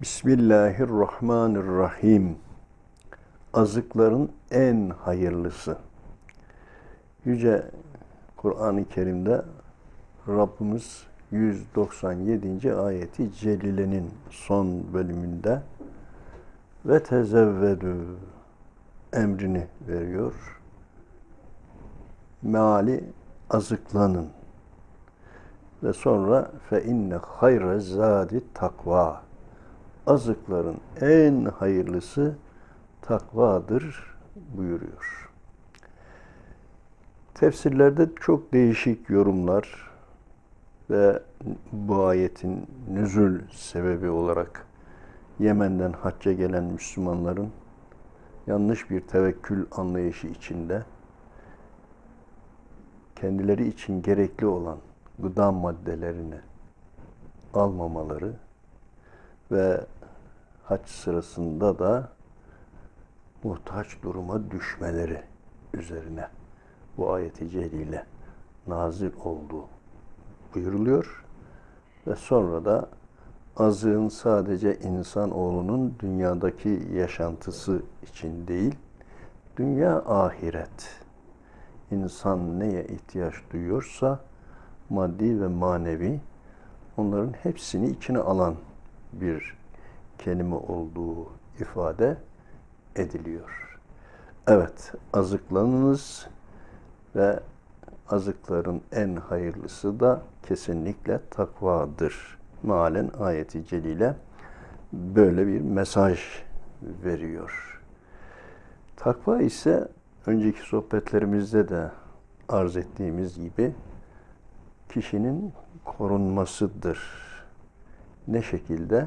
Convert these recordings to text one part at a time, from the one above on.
Bismillahirrahmanirrahim. Azıkların en hayırlısı. Yüce Kur'an-ı Kerim'de Rabbimiz 197. ayeti Celile'nin son bölümünde ve tezevvedü emrini veriyor. Meali azıklanın. Ve sonra fe inne hayre zadi takva. Azıkların en hayırlısı takvadır buyuruyor. Tefsirlerde çok değişik yorumlar ve bu ayetin nüzul sebebi olarak Yemen'den hacca gelen Müslümanların yanlış bir tevekkül anlayışı içinde kendileri için gerekli olan gıda maddelerini almamaları ve hac sırasında da muhtaç duruma düşmeleri üzerine bu ayeti celile nazil olduğu buyuruluyor. Ve sonra da azığın sadece insan oğlunun dünyadaki yaşantısı için değil, dünya ahiret. İnsan neye ihtiyaç duyuyorsa maddi ve manevi onların hepsini içine alan bir kelime olduğu ifade ediliyor. Evet, azıklanınız ve azıkların en hayırlısı da kesinlikle takvadır. Malen ayeti celile böyle bir mesaj veriyor. Takva ise önceki sohbetlerimizde de arz ettiğimiz gibi kişinin korunmasıdır. Ne şekilde?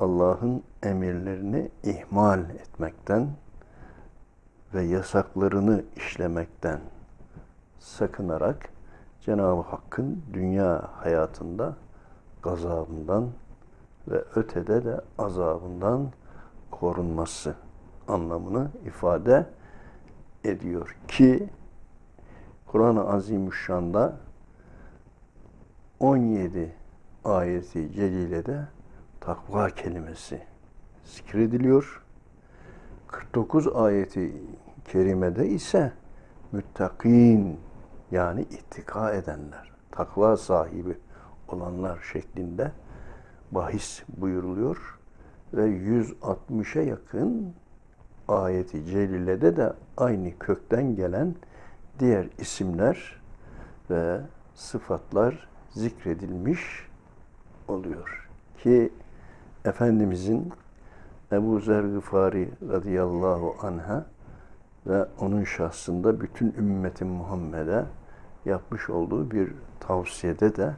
Allah'ın emirlerini ihmal etmekten ve yasaklarını işlemekten sakınarak Cenab-ı Hakk'ın dünya hayatında gazabından ve ötede de azabından korunması anlamını ifade ediyor ki Kur'an-ı Azimüşşan'da 17 ayeti celilede takva kelimesi zikrediliyor. 49 ayeti kerimede ise müttakin yani ittika edenler, takva sahibi olanlar şeklinde bahis buyuruluyor ve 160'a yakın ayeti celilede de aynı kökten gelen diğer isimler ve sıfatlar zikredilmiş oluyor. Ki Efendimizin Ebu Zer Gıfari radıyallahu anha ve onun şahsında bütün ümmetin Muhammed'e yapmış olduğu bir tavsiyede de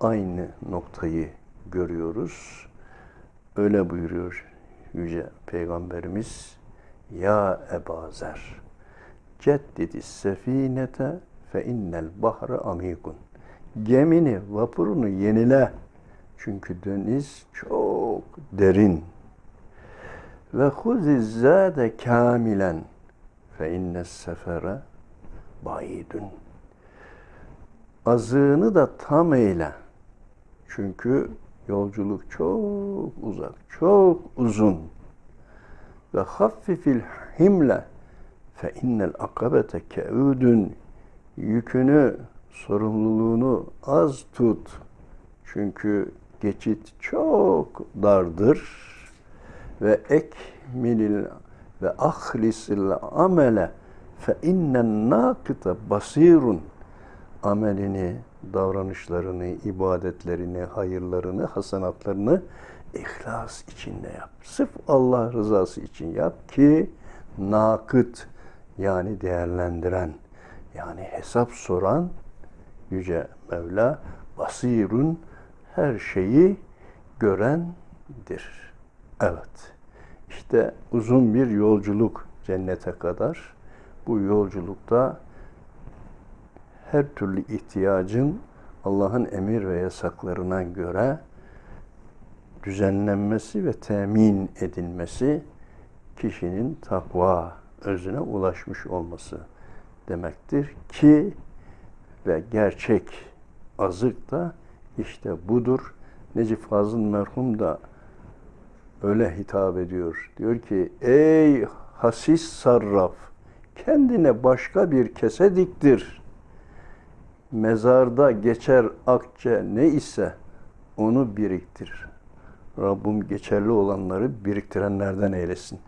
aynı noktayı görüyoruz. Öyle buyuruyor Yüce Peygamberimiz Ya Eba Zer ceddidi sefinete fe innel bahre amikun gemini, vapurunu yenile. Çünkü deniz çok derin. Ve huziz zade kamilen fe innes sefere bayidun. Azığını da tam eyle. Çünkü yolculuk çok uzak, çok uzun. Ve haffifil himle fe innel akabete keudun. Yükünü sorumluluğunu az tut. Çünkü geçit çok dardır. Ve ekmilil ve ahlisil amele fe innen nakıta basirun amelini, davranışlarını, ibadetlerini, hayırlarını, hasanatlarını ihlas içinde yap. Sırf Allah rızası için yap ki nakıt yani değerlendiren yani hesap soran Yüce Mevla basirun her şeyi görendir. Evet. İşte uzun bir yolculuk cennete kadar. Bu yolculukta her türlü ihtiyacın Allah'ın emir ve yasaklarına göre düzenlenmesi ve temin edilmesi kişinin takva özüne ulaşmış olması demektir ki ve gerçek azık da işte budur. Necip Fazıl merhum da öyle hitap ediyor. Diyor ki ey hasis sarraf kendine başka bir kese diktir. Mezarda geçer akçe ne ise onu biriktir. Rabbim geçerli olanları biriktirenlerden eylesin.